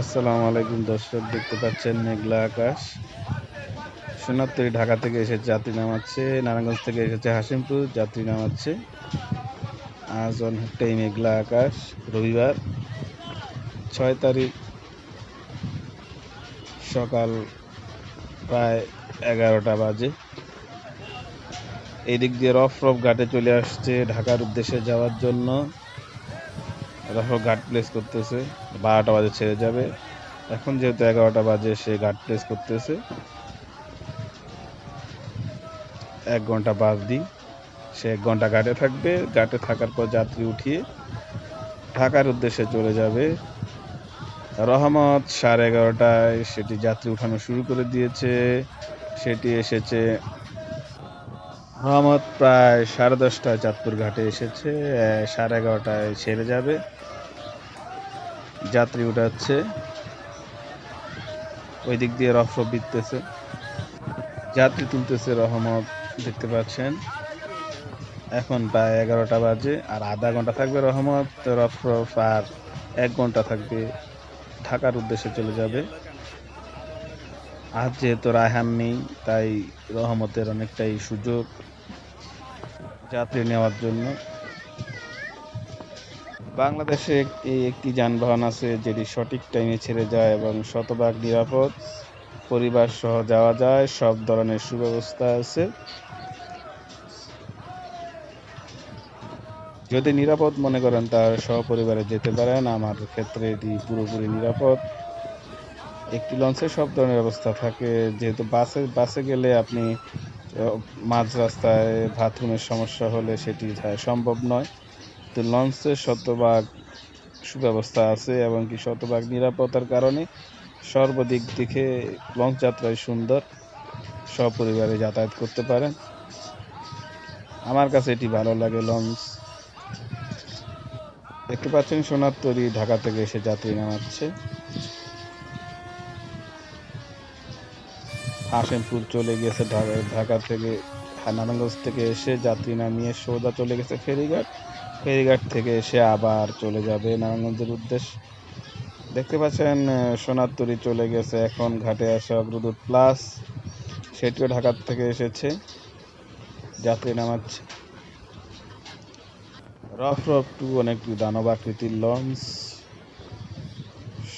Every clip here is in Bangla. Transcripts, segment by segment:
আসসালামু আলাইকুম দর্শক, দেখতে পাচ্ছেন মেঘলা আকাশ। সোনারতরী ঢাকা থেকে এসে যাত্রী নামাচ্ছে, নারায়ণগঞ্জ থেকে এসেছে হাসিমপুর, যাত্রী নামাচ্ছে। আজ অনেকটাই মেঘলা আকাশ, রবিবার ছয় তারিখ সকাল প্রায় এগারোটা বাজে। এই দিক দিয়ে রফ রফ ঘাটে চলে আসছে ঢাকার উদ্দেশ্যে যাওয়ার জন্য। রফ ঘাট প্লেস করতেছে। বারোটা বাজে ছেড়ে যাবে। এখন যেহেতু এগারোটা বাজে, সে গার্ড প্লেস করতেছে। এক ঘণ্টা বাদ দিই। সে এক ঘণ্টা ঘাটে থাকবে। ঘাটে থাকার পর যাত্রী উঠিয়ে ঢাকার উদ্দেশ্যে চলে যাবে। রহমত সাড়ে এগারোটায় সেটি যাত্রী উঠানো শুরু করে দিয়েছে। সেটি এসেছে রহমত প্রায় সাড়ে দশটায় চাঁদপুর ঘাটে এসেছে সাড়ে এগারোটায় ছেড়ে যাবে। যাত্রী উঠাচ্ছে। ওই দিক দিয়ে রফ বিততেছে যাত্রী তুলতেছে রহমত, দেখতে পাচ্ছেন। এখন প্রায় এগারোটা বাজে, আর আধা ঘণ্টা থাকবে রহমত রফ আর এক ঘণ্টা থাকবে ঢাকার উদ্দেশ্যে চলে যাবে। আজ যেহেতু রায়হান নেই, তাই রহমতের অনেকটাই সুযোগ যাত্রী নেওয়ার জন্য। বাংলাদেশে একটি একটি যানবাহন আছে যেটি সঠিক টাইমে ছেড়ে যায় এবং শতভাগ নিরাপদ। পরিবার সহ যাওয়া যায়, সব ধরনের সুব্যবস্থা আছে। যদি নিরাপদ মনে করেন তাহলে সপরিবারে যেতে পারেন। আমার ক্ষেত্রে এটি পুরোপুরি নিরাপদ। একটি লঞ্চে সব ধরনের ব্যবস্থা থাকে। যেহেতু বাসে বাসে গেলে আপনি মাঝ রাস্তায় বাথরুমের সমস্যা হলে সেটি সম্ভব নয়। তো লঞ্চে শতভাগ সুব্যবস্থা আছে এবং কি শতভাগ নিরাপত্তার কারণে সর্বদিক দিকে লঞ্চ যাত্রায় সুন্দর সপরিবারে যাতায়াত করতে পারেন। আমার কাছে এটি ভালো লাগে লঞ্চ। দেখতে পাচ্ছেন সোনার তরী ঢাকা থেকে এসে যাত্রী নামাচ্ছে। হাসেমপুর চলে গেছে, ঢাকা ঢাকা থেকে নারায়ণগঞ্জ থেকে এসে যাত্রী নামিয়ে সোজা চলে গেছে ফেরিঘাট। ফেরিঘাট থেকে এসে আবার চলে যাবে নারায়ণগঞ্জের উদ্দেশ্যে। দেখতে পাচ্ছেন সোনার চলে গেছে, এখন ঘাটে আসা অগ্রদূত প্লাস, সেটিও ঢাকার থেকে এসেছে, যাত্রী নামাচ্ছে। রফ রফ টু অনেকটি দানব আকৃতির লঞ্চ,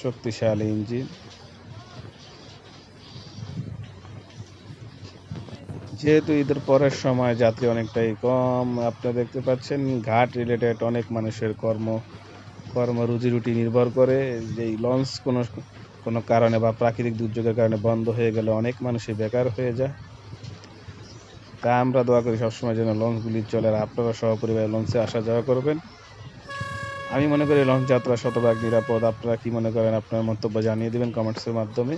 শক্তিশালী ইঞ্জিন। যেহেতু ঈদের পরের সময় যাত্রী অনেকটাই কম, আপনারা দেখতে পাচ্ছেন ঘাট রিলেটেড অনেক মানুষের কর্ম কর্ম রুজি রুটি নির্ভর করে। যে এই লঞ্চ কোনো কোনো কারণে বা প্রাকৃতিক দুর্যোগের কারণে বন্ধ হয়ে গেলে অনেক মানুষই বেকার হয়ে যায়। তা আমরা দোয়া করি সবসময় যেন লঞ্চগুলি চলে আর আপনারা সহপরিবারে লঞ্চে আসা যাওয়া করবেন। আমি মনে করি লঞ্চ যাত্রা শতভাগ নিরাপদ। আপনারা কি মনে করেন? আপনার মন্তব্য জানিয়ে দিবেন কমেন্টসের মাধ্যমে।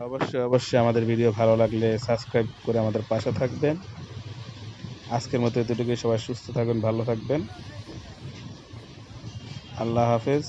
অবশ্যই অবশ্যই আমাদের ভিডিও ভালো লাগলে সাবস্ক্রাইব করে আমাদের পাশে থাকবেন। আজকের মতো এতটুকুই, সবাই সুস্থ থাকবেন ভালো থাকবেন। আল্লাহ হাফেজ।